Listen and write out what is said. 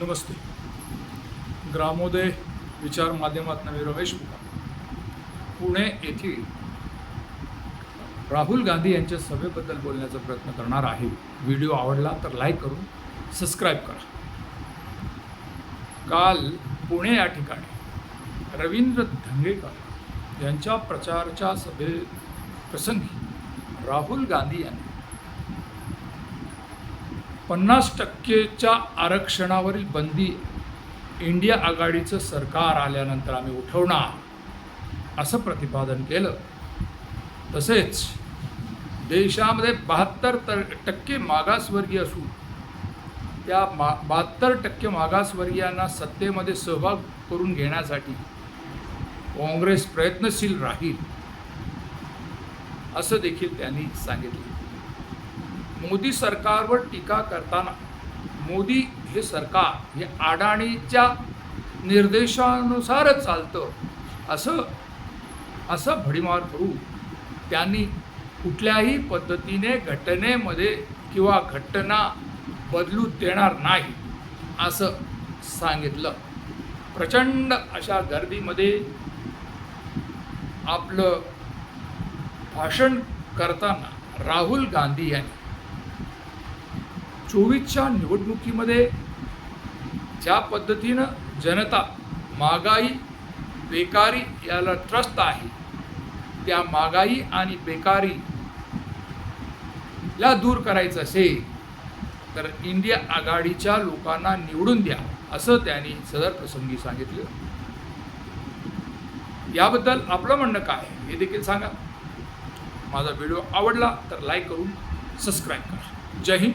नमस्ते. ग्रामोदय विचार माध्यमातून मी रमेश कुमार पुणे येथील राहुल गांधी यांच्या सभेबद्दल बोलण्याचा प्रयत्न करणार आहे. व्हिडिओ आवडला तर लाईक करून सबस्क्राईब करा. काल पुणे या ठिकाणी रवींद्र धंगेकर यांच्या प्रचाराच्या सभे प्रसंगी राहुल गांधी यांनी पन्नास टक्केच्या आरक्षणावरील बंदी इंडिया आघाडीचं सरकार आल्यानंतर आम्ही उठवणार असं प्रतिपादन केलं. तसेच देशामध्ये बहात्तर तर टक्के मागासवर्गीय असून त्या मा बहात्तर टक्के मागासवर्गीयांना सत्तेमध्ये सहभाग करून घेण्यासाठी काँग्रेस प्रयत्नशील राहील असं देखील त्यांनी सांगितले. मोदी सरकारवर टीका करताना मोदी हे सरकार हे अडाणीच्या निर्देशानुसारच चालतं असं असं भडीमार करून त्यांनी कुठल्याही पद्धतीने घटनेमध्ये किंवा घटना बदलू देणार नाही असं सांगितलं. प्रचंड अशा गर्दीमध्ये आपलं भाषण करताना राहुल गांधी यांनी चोवीसच्या निवडणुकीमध्ये ज्या पद्धतीनं जनता महागाई बेकारी याला त्रस्त आहे त्या महागाई आणि बेकारी ला दूर करायचं असेल तर इंडिया आघाडीच्या लोकांना निवडून द्या असं त्यांनी सदर प्रसंगी सांगितलं. याबद्दल आपलं म्हणणं काय? आहे हे देखील सांगा. माझा व्हिडिओ आवडला तर लाईक करून सबस्क्राईब करा. जय हिंद.